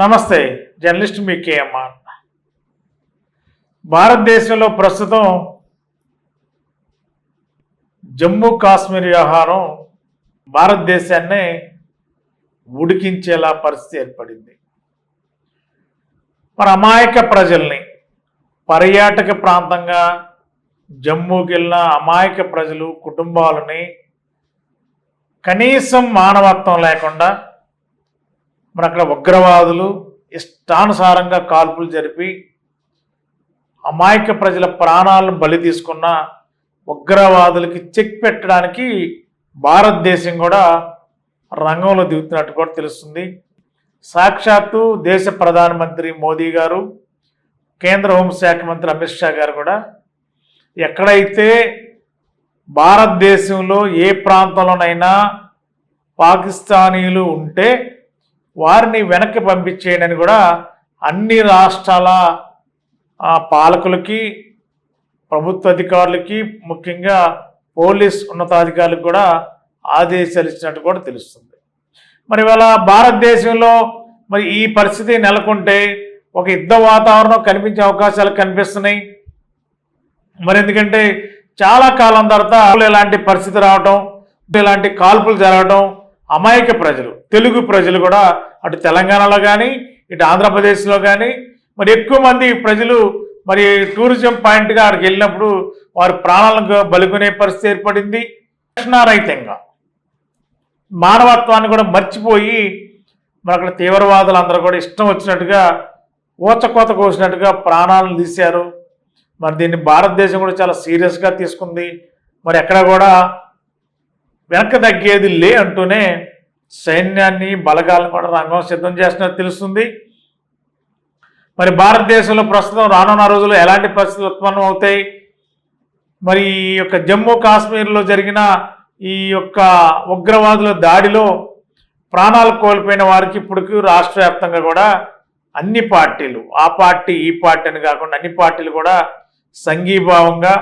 నమస్తే జర్నలిస్ట్ మీ కేఎంఆర్ భారతదేశంలో ప్రస్తుతం జమ్మూ కాశ్మీర్ వ్యవహారం భారతదేశాన్ని ఉడికించేలా పరిస్థితి ఏర్పడింది. మన అమాయక ప్రజల్ని పర్యాటక ప్రాంతంగా జమ్మూకి వెళ్ళిన అమాయక ప్రజలు కుటుంబాలని కనీసం మానవత్వం లేకుండా మరి అక్కడ ఉగ్రవాదులు ఇష్టానుసారంగా కాల్పులు జరిపి అమాయక ప్రజల ప్రాణాలను బలి తీసుకున్న ఉగ్రవాదులకి చెక్ పెట్టడానికి భారతదేశం కూడా రంగంలో దిగుతున్నట్టు కూడా తెలుస్తుంది. సాక్షాత్తు దేశ ప్రధానమంత్రి మోదీ గారు కేంద్ర హోంశాఖ మంత్రి అమిత్ షా గారు కూడా ఎక్కడైతే భారతదేశంలో ఏ ప్రాంతంలోనైనా పాకిస్తానీలు ఉంటే వారిని వెనక్కి పంపించేయడని కూడా అన్ని రాష్ట్రాల పాలకులకి ప్రభుత్వ అధికారులకి ముఖ్యంగా పోలీస్ ఉన్నతాధికారులకు కూడా ఆదేశాలు ఇచ్చినట్టు కూడా తెలుస్తుంది. మరి ఇవాళ భారతదేశంలో మరి ఈ పరిస్థితి నెలకొంటే ఒక యుద్ధ వాతావరణం కనిపించే అవకాశాలు కనిపిస్తున్నాయి. మరి ఎందుకంటే చాలా కాలం తర్వాత ఇలాంటి పరిస్థితి రావటం ఇలాంటి కాల్పులు జరగడం అమాయక ప్రజలు తెలుగు ప్రజలు కూడా అటు తెలంగాణలో కానీ ఇటు ఆంధ్రప్రదేశ్లో కానీ మరి ఎక్కువ మంది ప్రజలు మరి టూరిజం పాయింట్గా అక్కడికి వెళ్ళినప్పుడు వారి ప్రాణాలకు బలుకునే పరిస్థితి ఏర్పడింది. రక్షణారహితంగా మానవత్వాన్ని కూడా మర్చిపోయి మరి అక్కడ తీవ్రవాదులు అందరూ కూడా ఇష్టం వచ్చినట్టుగా ఊచకోత కోసినట్టుగా ప్రాణాలను తీశారు. మరి దీన్ని భారతదేశం కూడా చాలా సీరియస్గా తీసుకుంది. మరి ఎక్కడ కూడా వెనక తగ్గేది లే అంటూనే సైన్యాన్ని బలగాలను కూడా రంగం సిద్ధం చేస్తున్నట్టు తెలుస్తుంది. మరి భారతదేశంలో ప్రస్తుతం రానున్న రోజుల్లో ఎలాంటి పరిస్థితులు ఉత్పన్నం అవుతాయి? మరి ఈ యొక్క జమ్మూ కాశ్మీర్లో జరిగిన ఈ యొక్క ఉగ్రవాదుల దాడిలో ప్రాణాలు కోల్పోయిన వారికి ఇప్పటికి రాష్ట్ర వ్యాప్తంగా కూడా అన్ని పార్టీలు ఆ పార్టీ ఈ పార్టీ అని కాకుండా అన్ని పార్టీలు కూడా సంఘీభావంగా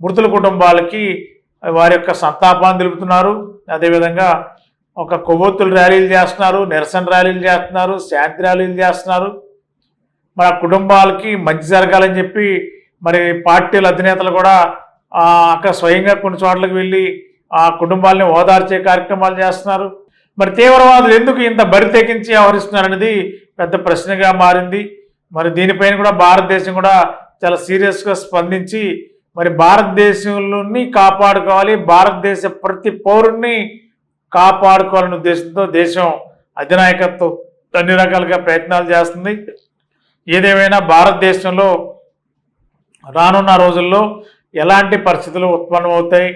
మృతుల కుటుంబాలకి వారి యొక్క సంతాపాన్ని తెలుపుతున్నారు. అదేవిధంగా ఒక కొవ్వొత్తులు ర్యాలీలు చేస్తున్నారు నిరసన ర్యాలీలు చేస్తున్నారు శాంతి ర్యాలీలు చేస్తున్నారు. మన కుటుంబాలకి మంచి జరగాలని చెప్పి మరి పార్టీల అధినేతలు కూడా అక్కడ స్వయంగా కొన్ని చోట్లకు వెళ్ళి ఆ కుటుంబాలని ఓదార్చే కార్యక్రమాలు చేస్తున్నారు. మరి తీవ్రవాదులు ఎందుకు ఇంత బరి తెగించి పెద్ద ప్రశ్నగా మారింది. మరి దీనిపైన కూడా భారతదేశం కూడా చాలా సీరియస్గా స్పందించి మరి భారతదేశంలోని కాపాడుకోవాలి భారతదేశ ప్రతి పౌరుణ్ణి కాపాడుకోవాలనే ఉద్దేశంతో దేశం అధినాయకత్వం అన్ని రకాలుగా ప్రయత్నాలు చేస్తుంది. ఏదేమైనా భారతదేశంలో రానున్న రోజుల్లో ఎలాంటి పరిస్థితులు ఉత్పన్నమవుతాయి?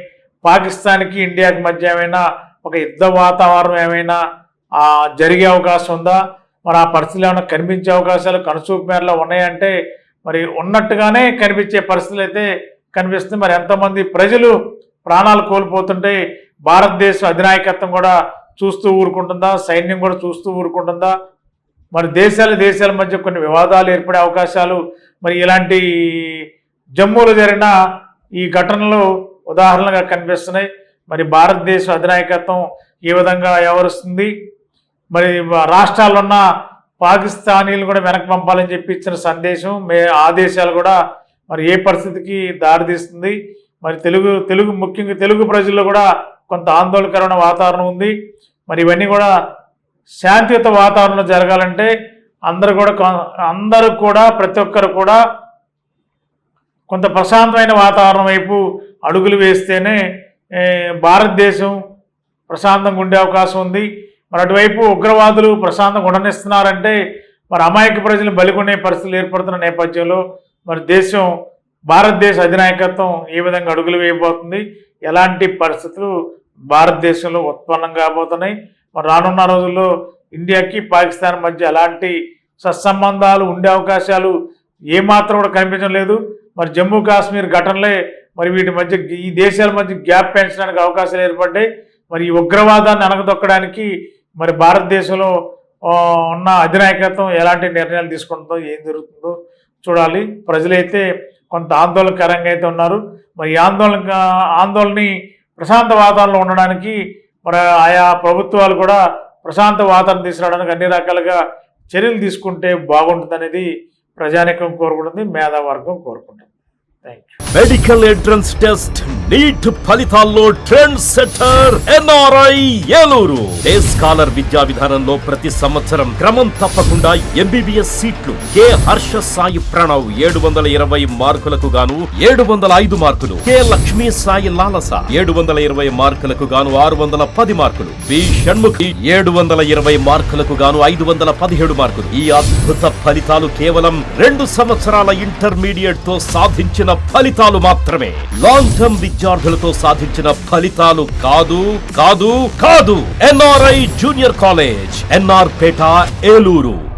పాకిస్తాన్కి ఇండియాకి మధ్య ఏమైనా ఒక యుద్ధ వాతావరణం ఏమైనా జరిగే అవకాశం ఉందా? మరి ఆ పరిస్థితులు ఏమైనా కనిపించే అవకాశాలు కనుచూపు మేరలో ఉన్నాయంటే మరి ఉన్నట్టుగానే కనిపించే పరిస్థితులు అయితే కనిపిస్తుంది. మరి ఎంతమంది ప్రజలు ప్రాణాలు కోల్పోతుంటే భారతదేశం అధినాయకత్వం కూడా చూస్తూ ఊరుకుంటుందా? సైన్యం కూడా చూస్తూ ఊరుకుంటుందా? మరి దేశాల దేశాల మధ్య కొన్ని వివాదాలు ఏర్పడే అవకాశాలు మరి ఇలాంటి జమ్మూలో జరిగిన ఈ ఘటనలు ఉదాహరణగా కనిపిస్తున్నాయి. మరి భారతదేశ అధినాయకత్వం ఏ విధంగా వ్యవహరిస్తుంది? మరి రాష్ట్రాల్లో ఉన్న పాకిస్తానీలు కూడా వెనక్కి పంపాలని చెప్పి ఇచ్చిన సందేశం మే ఆదేశాలు కూడా మరి ఏ పరిస్థితికి దారితీస్తుంది? మరి తెలుగు తెలుగు ముఖ్యంగా తెలుగు ప్రజల్లో కూడా కొంత ఆందోళనకరమైన వాతావరణం ఉంది. మరి ఇవన్నీ కూడా శాంతియుత వాతావరణంలో జరగాలంటే అందరూ కూడా అందరూ కూడా ప్రతి ఒక్కరు కూడా కొంత ప్రశాంతమైన వాతావరణం వైపు అడుగులు వేస్తేనే భారతదేశం ప్రశాంతంగా ఉండే అవకాశం ఉంది. మరి అటువైపు ఉగ్రవాదులు ప్రశాంతంగా ఉండనిస్తున్నారంటే మరి అమాయక ప్రజలు బలికొనే పరిస్థితులు ఏర్పడుతున్న నేపథ్యంలో మరి దేశం భారతదేశ అధినాయకత్వం ఏ విధంగా అడుగులు వేయబోతుంది. ఎలాంటి పరిస్థితులు భారతదేశంలో ఉత్పన్నం కాబోతున్నాయి. మరి రానున్న రోజుల్లో ఇండియాకి పాకిస్తాన్ మధ్య ఎలాంటి సత్సంబంధాలు ఉండే అవకాశాలు ఏమాత్రం కూడా కనిపించడం లేదు. మరి జమ్మూ కాశ్మీర్ ఘటనలే మరి వీటి మధ్య ఈ దేశాల మధ్య గ్యాప్ పెంచడానికి అవకాశాలు ఏర్పడ్డాయి. మరి ఈ ఉగ్రవాదాన్ని అనగదొక్కడానికి మరి భారతదేశంలో ఉన్న అధినాయకత్వం ఎలాంటి నిర్ణయాలు తీసుకుంటుందో ఏం జరుగుతుందో చూడాలి. ప్రజలైతే కొంత ఆందోళనకరంగా అయితే ఉన్నారు. మరి ఆందోళన ఆందోళనని ప్రశాంత వాతావరణంలో ఉండడానికి మరి ఆయా ప్రభుత్వాలు కూడా ప్రశాంత వాతావరణం తీసుకురావడానికి అన్ని రకాలుగా చర్యలు తీసుకుంటే బాగుంటుందనేది ప్రజానికం కోరుకుంటుంది మేధావర్గం కోరుకుంటుంది. మెడికల్ ఎంట్రన్స్ టెస్ట్ నీట్ ఫలితాల్లో trend setter NRI Eluru. Day scholar విద్యా విధానంలో ప్రతి సంవత్సరం క్రమం తప్పకుండా ఎంబీబీఎస్ సీట్లు. కె హర్ష సాయి ప్రణవ్ ఏడు వందల ఇరవై మార్కులకు గాను ఏడు వందల ఐదు మార్కులు. కె లక్ష్మీ సాయి లాలస ఏడు వందల ఇరవై మార్కులకు గాను ఆరు వందల పది మార్కులు. బి షణ్ముఖి ఏడు వందల ఇరవై మార్కులకు గాను ఐదు వందల పదిహేడు మార్కులు. ఈ అద్భుత ఫలితాలు కేవలం రెండు సంవత్సరాల ఇంటర్మీడియట్తో సాధించిన ఫలితాలు మాత్రమే. లాంగ్ టర్మ్ విద్యార్థులతో సాధించిన ఫలితాలు కాదు కాదు కాదు. NRI junior college NR Peta Eluru